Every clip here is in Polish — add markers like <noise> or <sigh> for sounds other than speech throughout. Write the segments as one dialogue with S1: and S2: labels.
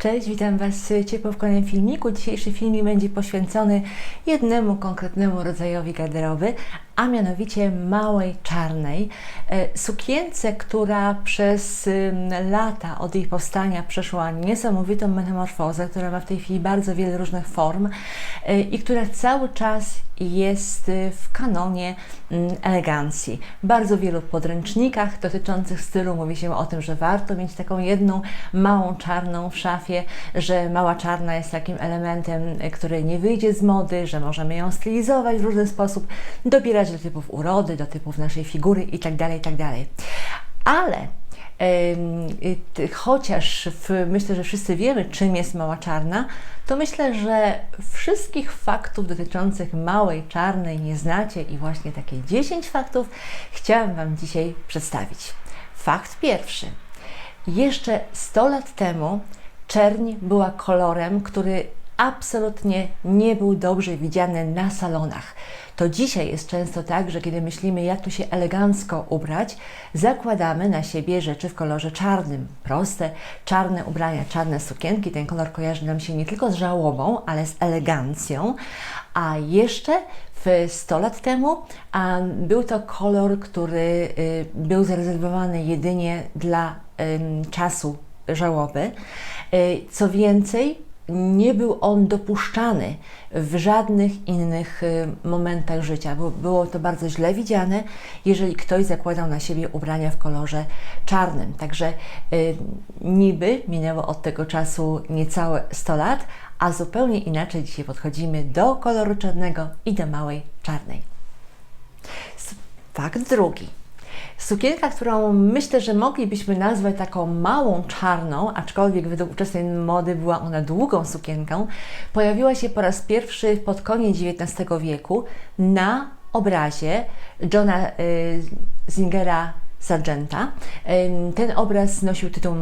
S1: Cześć, witam Was ciepło w kolejnym filmiku. Dzisiejszy filmik będzie poświęcony jednemu konkretnemu rodzajowi garderoby, a mianowicie małej czarnej e, sukience, która przez lata od jej powstania przeszła niesamowitą metamorfozę, która ma w tej chwili bardzo wiele różnych form e, i która cały czas jest y, w kanonie elegancji. Bardzo wielu podręcznikach dotyczących stylu mówi się o tym, że warto mieć taką jedną małą czarną w szafie, że mała czarna jest takim elementem, y, który nie wyjdzie z mody, że możemy ją stylizować w różny sposób, dobierać do typów urody, do typów naszej figury itd. itd. Ale y, chociaż w, myślę, że wszyscy wiemy, czym jest mała czarna, to myślę, że wszystkich faktów dotyczących małej czarnej nie znacie i właśnie takie 10 faktów chciałam Wam dzisiaj przedstawić. Fakt pierwszy. Jeszcze 100 lat temu czerń była kolorem, który absolutnie nie był dobrze widziany na salonach. To dzisiaj jest często tak, że kiedy myślimy, jak tu się elegancko ubrać, zakładamy na siebie rzeczy w kolorze czarnym. Proste, czarne ubrania, czarne sukienki. Ten kolor kojarzy nam się nie tylko z żałobą, ale z elegancją. A jeszcze w 100 lat temu a, był to kolor, który y, był zarezerwowany jedynie dla czasu żałoby. Y, co więcej, nie był on dopuszczany w żadnych innych y, momentach życia. Było to bardzo źle widziane, jeżeli ktoś zakładał na siebie ubrania w kolorze czarnym. Także y, niby minęło od tego czasu niecałe 100 lat, a zupełnie inaczej dzisiaj podchodzimy do koloru czarnego i do małej czarnej. Fakt drugi. Sukienka, którą myślę, że moglibyśmy nazwać taką małą czarną, aczkolwiek według ówczesnej mody była ona długą sukienką, pojawiła się po raz pierwszy pod koniec XIX wieku na obrazie Johna y, Zingera Sargenta. Ten obraz nosił tytuł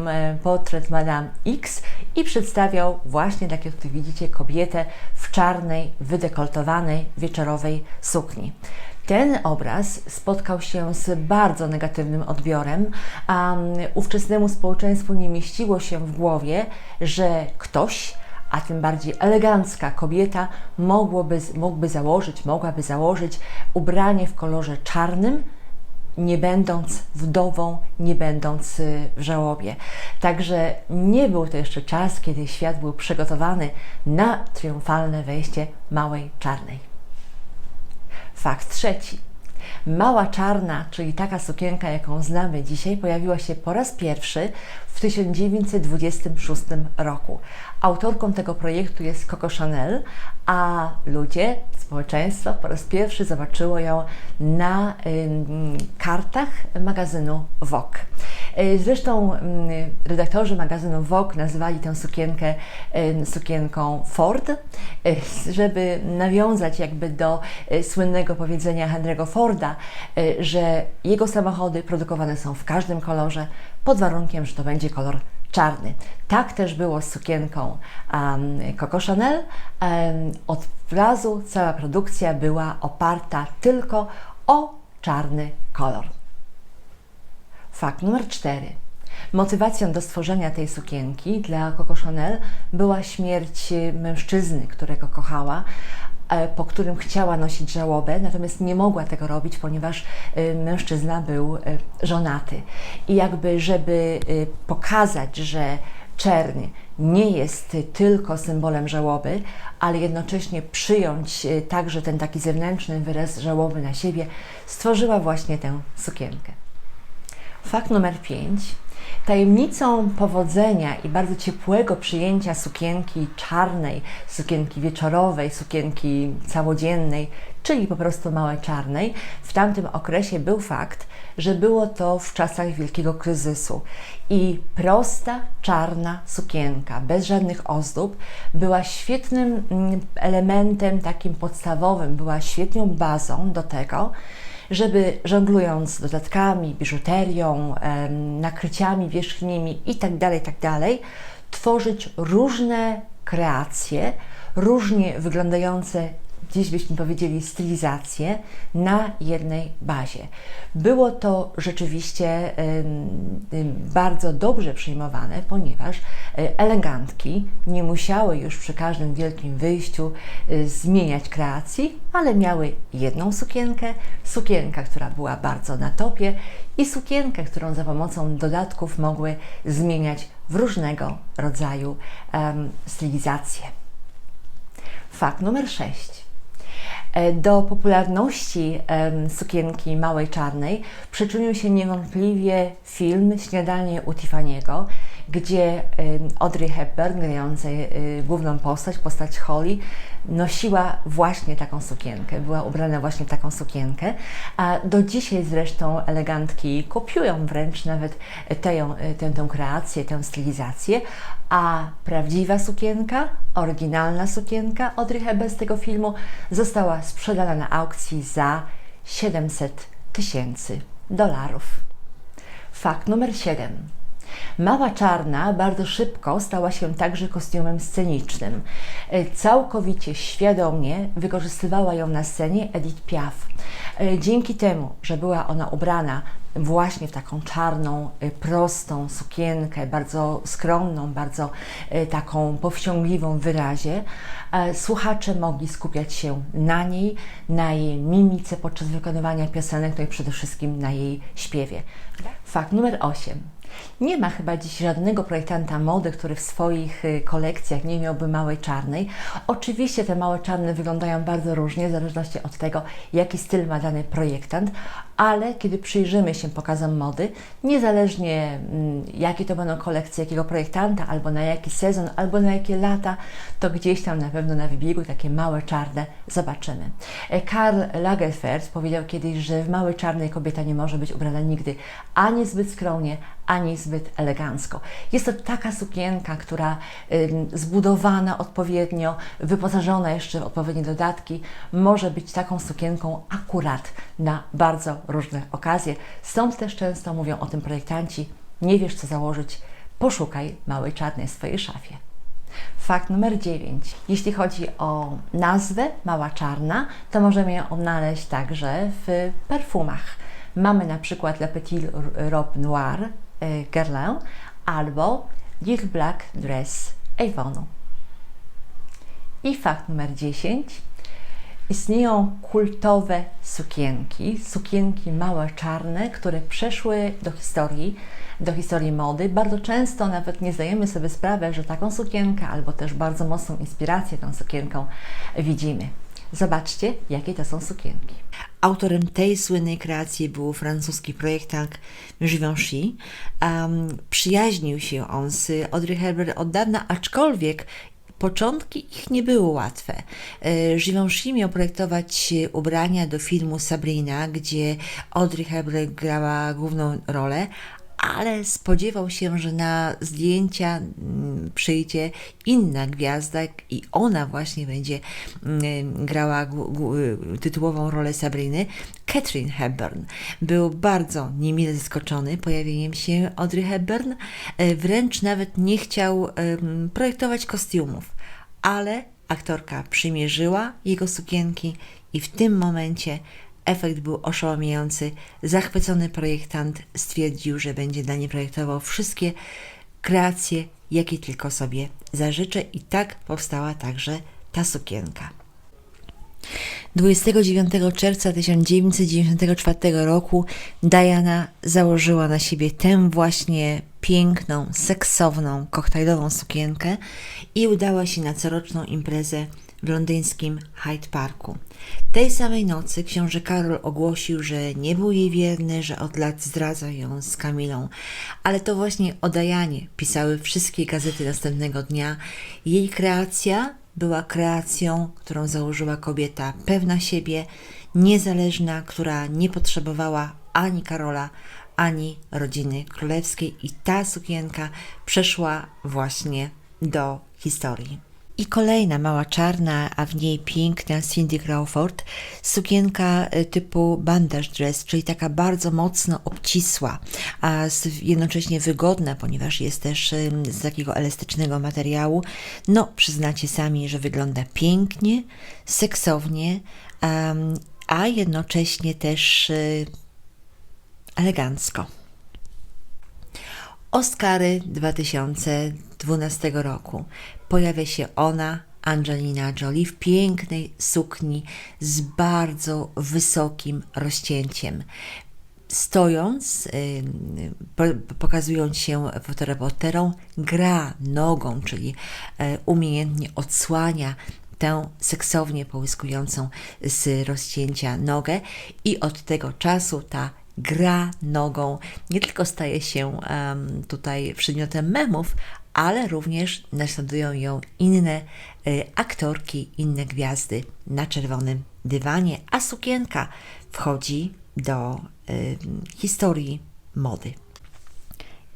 S1: Portret Madame X i przedstawiał właśnie, tak jak tu widzicie, kobietę w czarnej, wydekoltowanej, wieczorowej sukni. Ten obraz spotkał się z bardzo negatywnym odbiorem, a ówczesnemu społeczeństwu nie mieściło się w głowie, że ktoś, a tym bardziej elegancka kobieta mogłoby, mógłby założyć, mogłaby założyć ubranie w kolorze czarnym, nie będąc wdową, nie będąc y, w żałobie. Także nie był to jeszcze czas, kiedy świat był przygotowany na triumfalne wejście małej czarnej. Fakt trzeci. Mała czarna, czyli taka sukienka, jaką znamy dzisiaj, pojawiła się po raz pierwszy w 1926 roku. Autorką tego projektu jest Coco Chanel, a ludzie, społeczeństwo po raz pierwszy zobaczyło ją na kartach magazynu Vogue. Y, zresztą redaktorzy magazynu Vogue nazwali tę sukienkę sukienką Ford, y, żeby nawiązać jakby do y, słynnego powiedzenia Henry'ego Forda, że jego samochody produkowane są w każdym kolorze, pod warunkiem, że to będzie kolor czarny. Tak też było z sukienką Coco Chanel. Od razu cała produkcja była oparta tylko o czarny kolor. Fakt numer cztery. Motywacją do stworzenia tej sukienki dla Coco Chanel była śmierć mężczyzny, którego kochała, E, po którym chciała nosić żałobę, natomiast nie mogła tego robić, ponieważ e, mężczyzna był e, żonaty. I jakby, żeby pokazać, że czerń nie jest tylko symbolem żałoby, ale jednocześnie przyjąć także ten taki zewnętrzny wyraz żałoby na siebie, stworzyła właśnie tę sukienkę. Fakt numer 5 Tajemnicą powodzenia i bardzo ciepłego przyjęcia sukienki czarnej, sukienki wieczorowej, sukienki całodziennej, czyli po prostu małej czarnej, w tamtym okresie był fakt, że było to w czasach wielkiego kryzysu. I prosta czarna sukienka bez żadnych ozdób była świetnym mm, elementem takim podstawowym, była świetną bazą do tego, żeby żonglując dodatkami, biżuterią, nakryciami wierzchnimi itd., tak itd., tak tworzyć różne kreacje, różnie wyglądające dziś byśmy powiedzieli stylizację na jednej bazie. Było to rzeczywiście bardzo dobrze przyjmowane, ponieważ y, elegantki nie musiały już przy każdym wielkim wyjściu y, zmieniać kreacji, ale miały jedną sukienkę, sukienkę, która była bardzo na topie i sukienkę, którą za pomocą dodatków mogły zmieniać w różnego rodzaju um, stylizacje. Fakt numer 6. Do popularności sukienki małej czarnej przyczynił się niewątpliwie film Śniadanie u Tiffany'ego, gdzie Audrey Hepburn, grająca y, główną postać, postać Holly, nosiła właśnie taką sukienkę, była ubrana właśnie w taką sukienkę, a do dzisiaj zresztą elegantki kopiują wręcz nawet tę, tę, tę kreację, tę stylizację, a prawdziwa sukienka, oryginalna sukienka Audrey Hepburn z tego filmu została sprzedana na aukcji za 700 tysięcy dolarów. Fakt numer 7. Mała Czarna bardzo szybko stała się także kostiumem scenicznym. Całkowicie świadomie wykorzystywała ją na scenie Edith Piaf. Dzięki temu, że była ona ubrana właśnie w taką czarną, prostą sukienkę, bardzo skromną, bardzo taką powściągliwą w wyrazie, słuchacze mogli skupiać się na niej, na jej mimice podczas wykonywania piosenek, no i przede wszystkim na jej śpiewie. Fakt numer 8. Nie ma chyba dziś żadnego projektanta mody, który w swoich kolekcjach nie miałby małej czarnej. Oczywiście te małe czarne wyglądają bardzo różnie, w zależności od tego, jaki styl ma dany projektant, ale kiedy przyjrzymy się pokazom mody, niezależnie mm, jakie to będą kolekcje jakiego projektanta, albo na jaki sezon, albo na jakie lata, to gdzieś tam na pewno na wybiegu takie małe czarne zobaczymy. Karl Lagerfeld powiedział kiedyś, że w małej czarnej kobieta nie może być ubrana nigdy ani zbyt skromnie, ani zbyt elegancko. Jest to taka sukienka, która zbudowana odpowiednio, wyposażona jeszcze w odpowiednie dodatki, może być taką sukienką akurat na bardzo różne okazje. Stąd też często mówią o tym projektanci, nie wiesz co założyć, poszukaj małej czarnej w swojej szafie. Fakt numer 9. Jeśli chodzi o nazwę Mała Czarna, to możemy ją odnaleźć także w perfumach. Mamy na przykład Le Petit Robe Noir Guerlain albo Little Black Dress Avonu. I fakt numer 10. Istnieją kultowe sukienki, sukienki małe czarne, które przeszły do historii, do historii mody. Bardzo często nawet nie zdajemy sobie sprawy, że taką sukienkę albo też bardzo mocną inspirację tą sukienką widzimy. Zobaczcie, jakie to są sukienki. Autorem tej słynnej kreacji był francuski projektant Givenchy. Um, przyjaźnił się on z Audrey Hepburn od dawna, aczkolwiek Początki ich nie były łatwe. Givenchy miał projektować ubrania do filmu Sabrina, gdzie Audrey Hepburn grała główną rolę, ale spodziewał się, że na zdjęcia mm, przyjdzie inna gwiazda i ona właśnie będzie mm, grała tytułową rolę Sabriny, Catherine Hepburn. Był bardzo niemile zaskoczony pojawieniem się Audrey Hepburn, e, wręcz nawet nie chciał projektować kostiumów, ale aktorka przymierzyła jego sukienki i w tym momencie Efekt był oszałamiający. Zachwycony projektant stwierdził, że będzie dla niej projektował wszystkie kreacje, jakie tylko sobie zażyczę, i tak powstała także ta sukienka. 29 czerwca 1994 roku Diana założyła na siebie tę właśnie piękną, seksowną, koktajlową sukienkę i udała się na coroczną imprezę w londyńskim Hyde Parku. Tej samej nocy książę Karol ogłosił, że nie był jej wierny, że od lat zdradza ją z Kamilą, ale to właśnie o Dajanie pisały wszystkie gazety następnego dnia. Jej kreacja była kreacją, którą założyła kobieta pewna siebie, niezależna, która nie potrzebowała ani Karola, ani rodziny królewskiej i ta sukienka przeszła właśnie do historii.
S2: I kolejna mała czarna, a w niej piękna Cindy Crawford, sukienka y, typu bandage dress, czyli taka bardzo mocno obcisła, a jednocześnie wygodna, ponieważ jest też z takiego elastycznego materiału. No, przyznacie sami, że wygląda pięknie, seksownie, a jednocześnie też y, elegancko. Oscary 2012 roku. Pojawia się ona, Angelina Jolie, w pięknej sukni z bardzo wysokim rozcięciem. Stojąc, y, po- pokazując się fotoreporterom, gra nogą, czyli e, umiejętnie odsłania tę seksownie połyskującą z rozcięcia nogę i od tego czasu ta gra nogą nie tylko staje się tutaj przedmiotem memów, ale również naśladują ją inne y, aktorki, inne gwiazdy na czerwonym dywanie, a sukienka wchodzi do y, historii mody.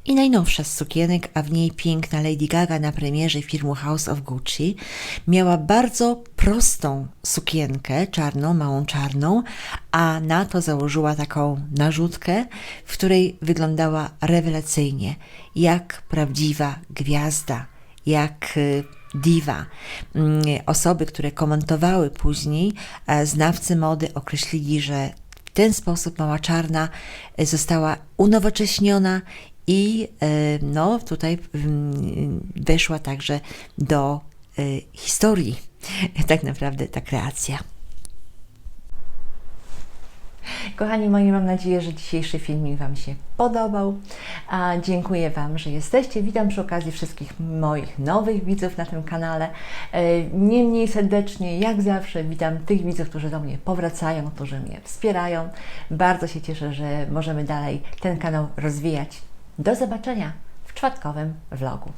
S2: I najnowsza z sukienek, a w niej piękna Lady Gaga na premierze filmu House of Gucci, miała bardzo prostą sukienkę, czarną, małą czarną, a na to założyła taką narzutkę, w której wyglądała rewelacyjnie, jak prawdziwa gwiazda, jak y, diwa. Mm, Osoby, które komentowały później, e, znawcy mody określili, że w ten sposób Mała Czarna e, została unowocześniona i e, no, tutaj mm, weszła także do e, historii <laughs> tak naprawdę ta kreacja.
S1: Kochani moi, mam nadzieję, że dzisiejszy filmik Wam się podobał. A dziękuję Wam, że jesteście. Witam przy okazji wszystkich moich nowych widzów na tym kanale. E, Niemniej serdecznie, jak zawsze, witam tych widzów, którzy do mnie powracają, którzy mnie wspierają. Bardzo się cieszę, że możemy dalej ten kanał rozwijać. Do zobaczenia w czwartkowym vlogu.